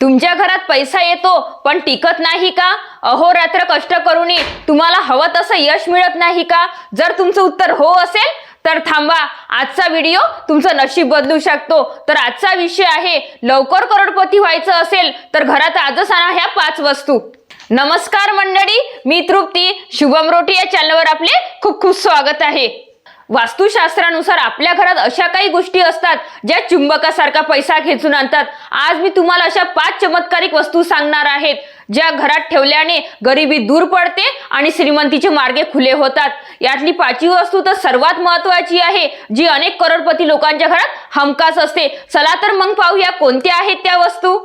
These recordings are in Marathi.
तुमच्या घरात पैसा येतो पण टिकत नाही का? अहोरात्र कष्ट करूनही तुम्हाला हवं तसं यश मिळत नाही का? जर तुमचं उत्तर हो असेल तर थांबा. आजचा व्हिडिओ तुमचं नशीब बदलू शकतो. तर आजचा विषय आहे लवकर करोडपती व्हायचं असेल तर घरात आजच आणा ह्या पाच वस्तू. नमस्कार मंडळी मी तृप्ती. शुभम रोटी या चॅनलवर आपले खूप खूप स्वागत आहे. वास्तुशास्त्रानुसार आपल्या घरात अशा काही गोष्टी असतात ज्या चुंबकासारखा पैसा खेचून आणतात. आज मी तुम्हाला अशा पाच चमत्कारिक वस्तू सांगणार आहेत ज्या घरात ठेवल्याने गरिबी दूर पडते आणि श्रीमंतीचे मार्गे खुले होतात. यातली पाचवी वस्तू तर सर्वात महत्वाची आहे जी अनेक करोडपती लोकांच्या घरात हमखास असते. चला तर मग पाहूया कोणत्या आहेत त्या वस्तू.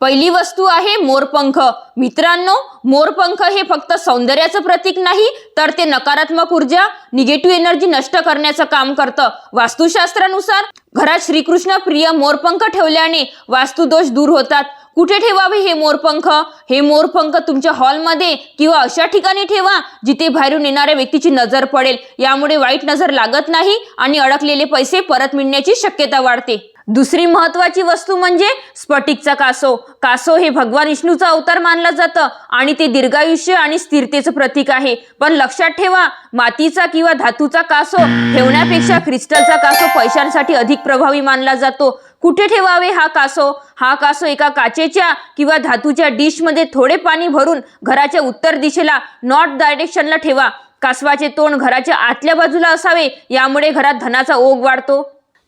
पहिली वस्तू आहे मोरपंख. मित्रांनो मोरपंख हे फक्त सौंदर्याचं प्रतीक नाही तर ते नकारात्मक ऊर्जा निगेटिव्ह एनर्जी नष्ट करण्याचं काम करतं. वास्तुशास्त्रानुसार घरात श्रीकृष्ण प्रिय मोरपंख ठेवल्याने वास्तुदोष दूर होतात. कुठे ठेवावे हे मोरपंख? हे मोरपंख तुमच्या हॉलमध्ये किंवा अशा ठिकाणी ठेवा जिथे बाहेरून येणाऱ्या व्यक्तीची नजर पडेल. यामुळे वाईट नजर लागत नाही आणि अडकलेले पैसे परत मिळण्याची शक्यता वाढते. दुसरी महत्वाची वस्तू म्हणजे स्फटिकचा कासव कासो हे भगवान विष्णूचा अवतार मानलं जातं आणि ते दीर्घायुष्य आणि स्थिरतेचं प्रतीक आहे. पण लक्षात ठेवा मातीचा किंवा धातूचा कासो ठेवण्यापेक्षा क्रिस्टलचा कासो पैशांसाठी अधिक प्रभावी मानला जातो. कुठे ठेवावे हा कासो? हा कासो एका काचेच्या किंवा धातूच्या डिशमध्ये थोडे पाणी भरून घराच्या उत्तर दिशेला नॉर्थ डायरेक्शनला ठेवा. कासवाचे तोंड घराच्या आतल्या बाजूला असावे यामुळे घरात धनाचा ओघ वाढतो.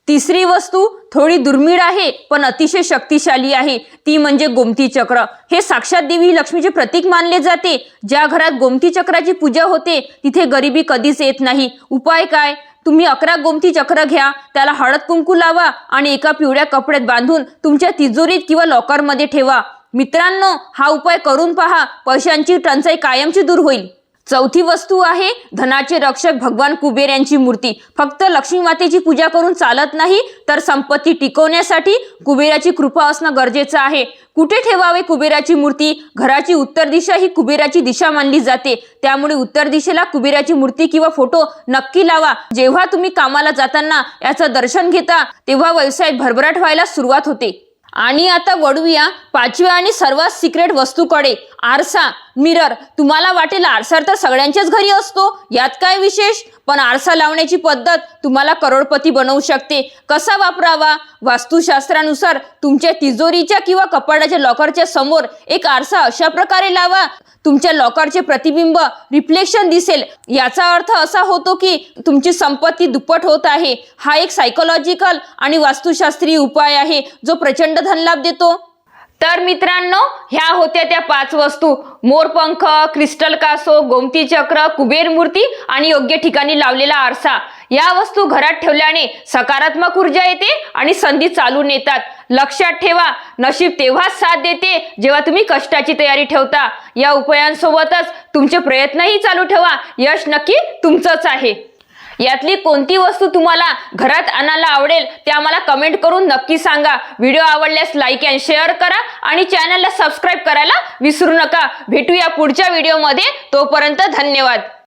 तिसरी वस्तू थोडी दुर्मिळ आहे पण अतिशय शक्तिशाली आहे. ती म्हणजे गोमती चक्र. हे साक्षात देवी लक्ष्मीचे प्रतीक मानले जाते. ज्या घरात गोमती चक्राची पूजा होते तिथे गरिबी कधीच येत नाही. उपाय काय? तुम्ही अकरा गोमती चक्र घ्या त्याला हळद कुंकू लावा आणि एका पिवळ्या कपड्यात बांधून तुमच्या तिजोरीत किंवा लॉकरमध्ये ठेवा. मित्रांनो हा उपाय करून पहा. पैशांची टंचाई कायमची दूर होईल. चौथी वस्तू आहे धनाचे रक्षक भगवान कुबेर यांची मूर्ती. फक्त लक्ष्मी मातेची पूजा करून चालत नाही तर संपत्ती टिकवण्यासाठी कुबेराची कृपा असणं गरजेचं आहे. कुठे ठेवावे कुबेराची मूर्ती? घराची उत्तर दिशा ही कुबेराची दिशा मानली जाते. त्यामुळे उत्तर दिशेला कुबेराची मूर्ती किंवा फोटो नक्की लावा. जेव्हा तुम्ही कामाला जाताना याचं दर्शन घेता तेव्हा व्यवसायात भरभराट व्हायला सुरुवात होते. आणि आता वळूया पाचव्या आणि सर्वात सिक्रेट वस्तूकडे. आरसा. मिरर. तुम्हाला वाटेल आरसा तर सगळ्यांच्याच घरी असतो. यात काय विशेष? पण आरसा लावण्याची पद्धत तुम्हाला करोडपती बनवू शकते. कसा वापरावा? वास्तुशास्त्रानुसार तुमच्या तिजोरीच्या किंवा कपाडाच्या लॉकरच्या समोर एक आरसा अशा प्रकारे लावा. तुमच्या लॉकरचे प्रतिबिंब रिफ्लेक्शन दिसेल. याचा अर्थ असा होतो की तुमची संपत्ती दुप्पट होत आहे. हा एक सायकोलॉजिकल आणि वास्तुशास्त्रीय उपाय आहे जो प्रचंड धनलाभ देतो. तर मित्रांनो ह्या होत्या त्या पाच वस्तू. मोरपंख क्रिस्टल कासो गोमती चक्र कुबेर मूर्ती आणि योग्य ठिकाणी लावलेला आरसा. या वस्तू घरात ठेवल्याने सकारात्मक ऊर्जा येते आणि संधी चालून येतात लक्षात ठेवा नशीब तेव्हाच साथ देते जेव्हा तुम्ही कष्टाची तयारी ठेवता. या उपायांसोबतच तुमचे प्रयत्नही चालू ठेवा. यश नक्की तुमचंच आहे. यातली कोणती वस्तू तुम्हाला घरात आणायला आवडेल ते आम्हाला कमेंट करून नक्की सांगा. व्हिडिओ आवडल्यास लाईक अँड शेअर करा आणि चॅनलला सबस्क्राईब करायला विसरू नका. भेटूया पुढच्या व्हिडिओमध्ये तोपर्यंत धन्यवाद.